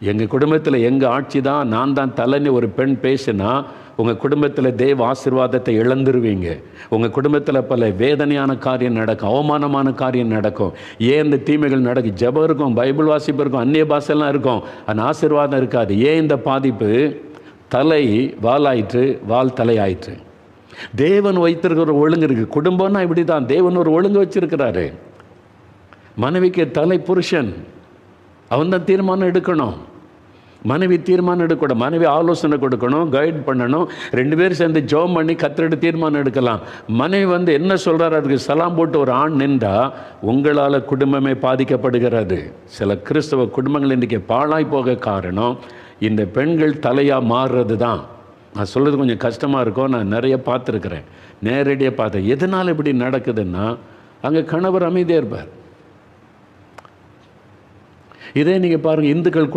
எங்கள் குடும்பத்தில் எங்கள் ஆட்சி தான் நான் தான் தலைன்னு ஒரு பெண் பேசுனா உங்கள் குடும்பத்தில் தெய்வ ஆசீர்வாதத்தை இழந்துருவீங்க. உங்கள் குடும்பத்தில் பல வேதனையான காரியம் நடக்கும் அவமானமான காரியம் நடக்கும். ஏன் இந்த தீமைகள் நடக்கும் ஜெபம் இருக்கும் பைபிள் வாசிப்பு இருக்கும் அந்நிய பாசெல்லாம் இருக்கும். அந்த ஆசீர்வாதம் இருக்காது. ஏன் இந்த பாதிப்பு? தலை வாலாயிற்று வால் தலையாயிற்று. தேவன் வைத்திருக்கிற ஒரு ஒழுங்கு இருக்குது குடும்பம்னா இப்படி தான் தேவன் ஒரு ஒழுங்கு வச்சிருக்கிறாரு. மனைவிக்கு தலை புருஷன். அவன் தான் தீர்மானம் எடுக்கணும். மனைவி தீர்மானம் எடுக்கணும். மனைவி ஆலோசனை கொடுக்கணும் கைட் பண்ணணும். ரெண்டு பேரும் சேர்ந்து ஜோம் பண்ணி கத்திரிட்டு தீர்மானம் எடுக்கலாம். மனைவி வந்து என்ன சொல்கிறாரு அதுக்கு சலாம் போட்டு ஒரு ஆண் நின்றா உங்களால் குடும்பமே பாதிக்கப்படுகிறது. சில கிறிஸ்தவ குடும்பங்கள் இன்றைக்கி பாழாய் போக காரணம் இந்த பெண்கள் தலையாக மாறுறது தான் நான் சொல்கிறது கொஞ்சம் கஷ்டமாக இருக்கும். நான் நிறைய பார்த்துருக்குறேன். நேரடியாக பார்த்தேன். எதனால் இப்படி நடக்குதுன்னா அங்கே கணவர் அமைதியாக இருப்பார். இதே நீங்கள் பாருங்கள் இந்துக்கள் கூட